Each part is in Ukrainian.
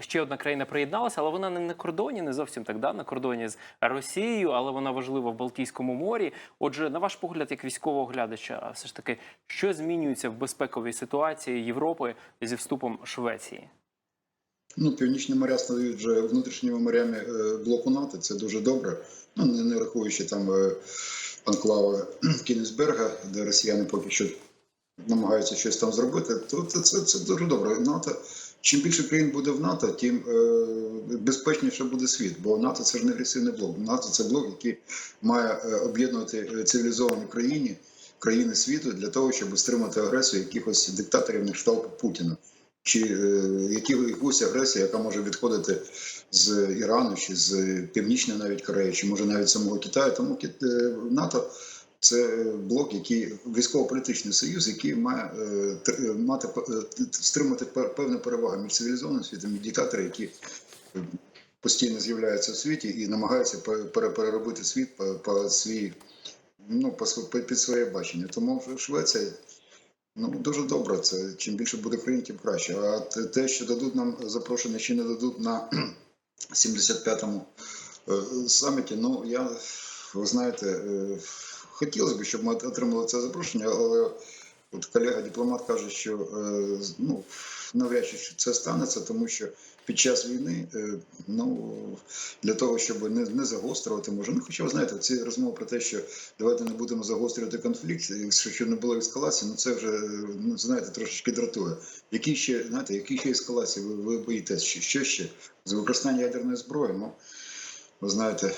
ще одна країна приєдналася, але вона не на кордоні, не зовсім так да, на кордоні з Росією, але вона важлива в Балтійському морі. Отже, на ваш погляд, як військового глядача, все ж таки, що змінюється в безпековій ситуації Європи зі вступом Швеції? Ну, північні моря стають вже внутрішніми морями е, блоку НАТО. Це дуже добре. Ну не, рахуючи там е, анклави Кінісберга, де росіяни поки що намагаються щось там зробити, то це, це, це дуже добре. НАТО. Чим більше країн буде в НАТО, тим е, безпечніше буде світ. Бо НАТО це ж не агресивний блок. НАТО це блок, який має е, об'єднувати е, цивілізовані країни, країни світу для того, щоб стримати агресію якихось диктаторів на кшталт Путіна. Чи якусь агресію, яка може відходити з Ірану, чи з Північної навіть Кореї, чи може навіть самого Китаю. Тому НАТО це блок, який військово-політичний союз, який має е, е, мати е, стримати пе- певну перевагу між цивілізованим світом і диктатори, які е, постійно з'являються в світі і намагаються пе- переробити світ по, свій ну по, під своє бачення. Тому Швеція. Ну дуже добре. Це чим більше буде країн, тим краще. А те- що дадуть нам запрошення, чи не дадуть на 75-му е, саміті. Ну я ви знаєте, е, хотілося б, щоб ми отримали це запрошення, але от колега дипломат каже, що е, ну навряд чи це станеться, тому що під час війни, е, ну для того, щоб не, не загострювати, може, ну хоча ви знаєте, ці розмови про те, що давайте не будемо загострювати конфлікт, і що щоб не було ескалації, ну це вже ну знаєте, трошечки дратує. Які ще знаєте, які ще ескалації ви, ви боїтесь? Що ще з використання ядерної зброї? Ну ви знаєте.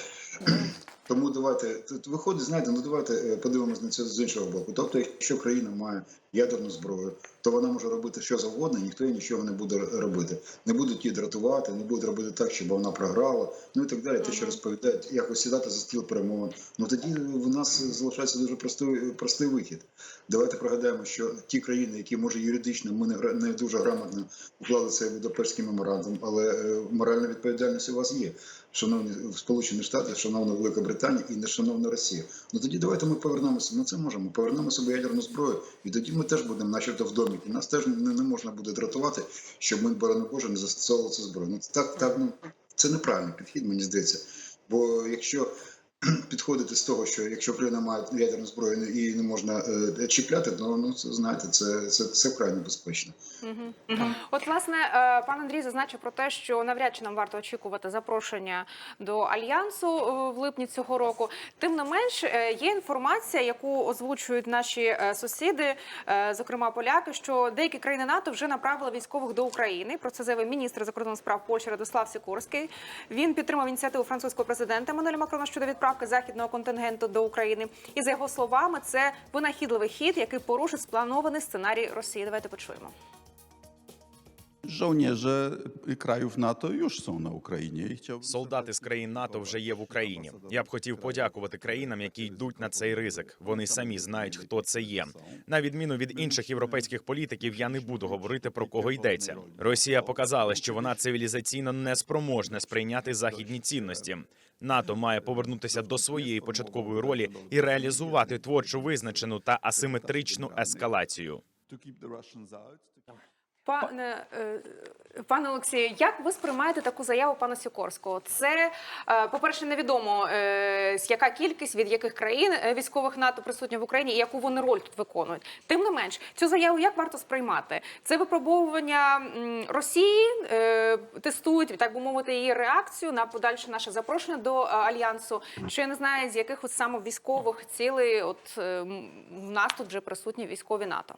Тому давайте тут виходить, знаєте, ну давайте е, подивимось на це з іншого боку. Тобто, якщо країна має ядерну зброю, то вона може робити що завгодно, ніхто їй нічого не буде робити. Не будуть її дратувати, не будуть робити так, щоб вона програла, ну і так далі. Те, що розповідають, якось сідати за стіл перемовин. Ну тоді в нас залишається дуже простий, простий вихід. Давайте пригадаємо, що ті країни, які може юридично ми не, не дуже грамотно уклали цей Будапештський меморандум, але е, моральна відповідальність у вас є. Шановні Сполучені Штати, шановна Велика Британія і нешановна Росія. Ну тоді давайте ми повернемося. Ми це можемо. Повернемо собі ядерну зброю, і тоді ми теж будемо, начебто, в домі. І нас теж не, не можна буде дратувати, щоб ми, борони Боже, не застосовували цю зброю. Ну так, так ну це неправильний підхід, мені здається. Бо якщо підходити з того, що якщо країна має ядерну зброю і її не можна е, чіпляти, то ну це знаєте, це, це, це. Мгм, мгм. От, власне, е, пан Андрій зазначив про те, що навряд чи нам варто очікувати запрошення до альянсу е, в липні цього року. Тим не менш, е, є інформація, яку озвучують наші сусіди, зокрема поляки, що деякі країни НАТО вже направили військових до України. Про це заявив міністр закордонних справ Польщі Радослав Сікорський. Він підтримав ініціативу французького президента Мануеля Макрона щодо відправки західного контингенту до України. І за його словами, це винахідливий хід, який порушить спланований сценарій Росії. Давайте почуємо. Żołnierze krajów NATO już są na Ukrainie Солдати з країн НАТО вже є в Україні. Я б хотів подякувати країнам, які йдуть на цей ризик. Вони самі знають, хто це є. На відміну від інших європейських політиків, я не буду говорити про кого йдеться. Росія показала, що вона цивілізаційно не спроможна сприйняти західні цінності. НАТО має повернутися до своєї початкової ролі і реалізувати творчо визначену та асиметричну ескалацію. Пане е, пане Олексію, як ви сприймаєте таку заяву пана Сікорського? Це, е, по-перше, невідомо е, яка кількість від яких країн військових НАТО присутні в Україні і яку вони роль тут виконують. Тим не менш, цю заяву як варто сприймати? Це випробовування Росії, тестують так би мовити її реакцію на подальше наше запрошення до альянсу. Чи я не знаю з яких от саме військових цілей, от в нас тут вже присутні військові НАТО.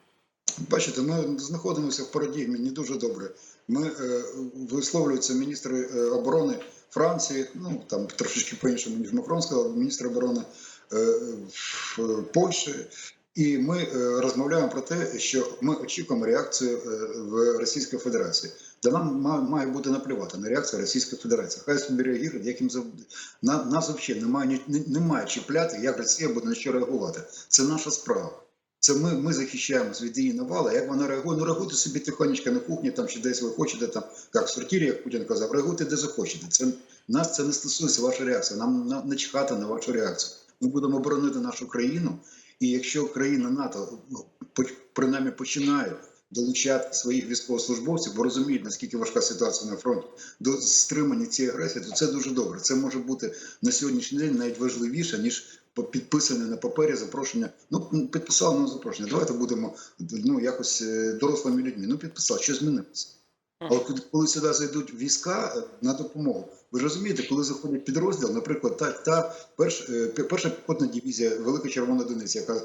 Бачите, ми знаходимося в парадігмі не дуже добре. Ми е, висловлюються міністри е, оборони Франції, ну там трошечки по-іншому, ніж Макрон сказав, міністр оборони е, в Польщі. І ми е, розмовляємо про те, що ми очікуємо реакцію е, в Російській Федерації. Та нам ма- має бути наплювати на реакцію Російської Федерації. Хай собі реагують, як їм завжди. На, нас взагалі немає, немає чіпляти, як Росія буде на що реагувати. Це наша справа. Це ми, ми захищаємось від її. Як вона реагує, ну реагуйте собі тихонечко на кухні, там чи десь ви хочете, там як в сортирі, як Путін казав, реагуйте де захочете. Це нас це не стосується ваша реакція. Нам на, не чекати на вашу реакцію. Ми будемо боронити нашу країну. І якщо країна НАТО ну, принаймні починає долучати своїх військовослужбовців, бо розуміють, наскільки важка ситуація на фронті, до стримання цієї агресії, то це дуже добре. Це може бути на сьогоднішній день навіть важливіше, ніж підписане на папері запрошення. Ну, підписав нам запрошення. Давайте будемо ну, якось е, дорослими людьми. Ну, підписав, що змінилося. Але коли- коли сюди зайдуть війська е, на допомогу, ви ж розумієте, коли заходять підрозділ, наприклад, та, та перш, е, перша піхотна дивізія, Велика Червона Дениця, яка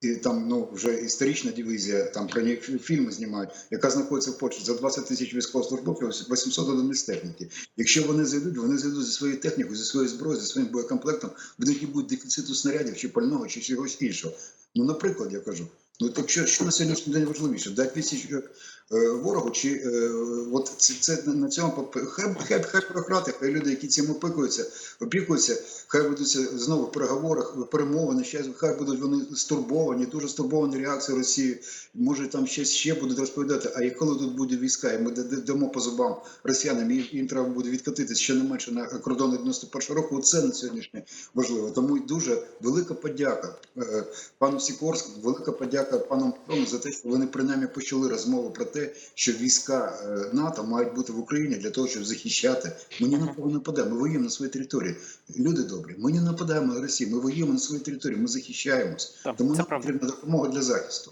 і там ну вже історична дивізія, там про неї фільми знімають, яка знаходиться в Польщі за 20 тисяч військовослужбовців, 800 одиниць техніки. Якщо вони зайдуть, вони зайдуть зі своєю технікою, зі своєю зброєю, зі своїм боєкомплектом, в них не дефіциту снарядів чи пального, чи чогось іншого. Ну, наприклад, я кажу. Ну так що, що на сьогоднішній день важливіше? Дати відсіч е, ворогу, чи е, от це, це на цьому хай, хай, хай бюрократи, хай люди, які цим опікуються, опікуються, хай ведуться знову в переговорах, перемовини, ще хай будуть вони стурбовані, дуже стурбовані реакцією Росії. Може там щось ще будуть розповідати. А коли тут буде війська, і ми дамо по зубам росіянам, і їм треба буде відкатитися ще не менше на кордони 91 року. Це на сьогоднішнє важливо. Тому дуже велика подяка е, пану Сікорському, велика подяка пану Макрону за те, що вони принаймні почали розмову про те, що війська е, НАТО мають бути в Україні для того, щоб захищати. Ми ні на кого не нападаємо. Ми воюємо на своїй території. Люди добрі. Ми не нападаємо на Росію. Ми воюємо на своїй території. Ми захищаємось. Тому нам потрібна допомога для захисту.